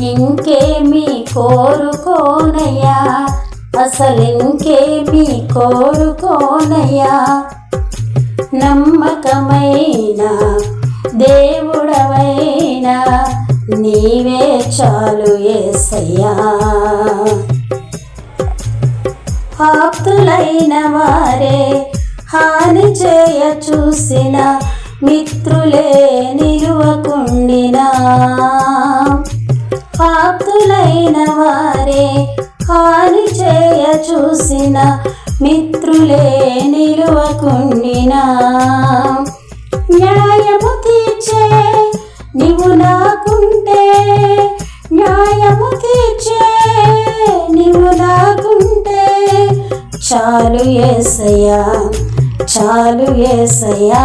ఇంకేమి కోరుకోనయ్యా? అసలు కోరుకోనయ్యా? నమ్మకమైన దేవుడవైనా నీవే చాలు ఏసయ్యా. ఆప్తులైన వారే హాని చేయ చూసిన మిత్రులే నిలువకుండినా ఆప్తులైన వారే హాని చేయ చూసిన మిత్రులే నిలువకుండినా. న్యాయము తీర్చే నీవు నాకుంటే న్యాయము తీర్చే నీవు నాకుంటే. చాలు ఏసయ్యా చాలు ఏసయ్యా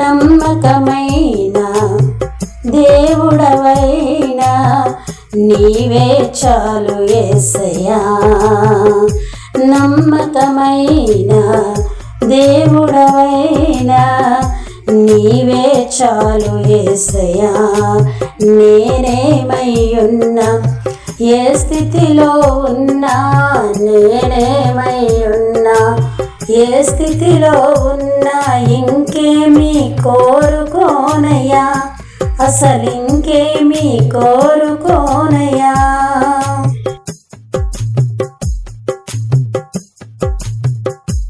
నమ్మకమైన దేవుడవ నీవే చాలు ఏసయ్యా. నమ్మకమైన దేవుడవైనా నీవే చాలు ఏసయ్యా. నేనేమై ఉన్నా ఏ స్థితిలో ఉన్నా నేనేమై ఉన్నా ఏ స్థితిలో ఉన్నా ఇంకేమీ కోరుకోనయ్యా. అసలింకేమీ కోరుకోనయా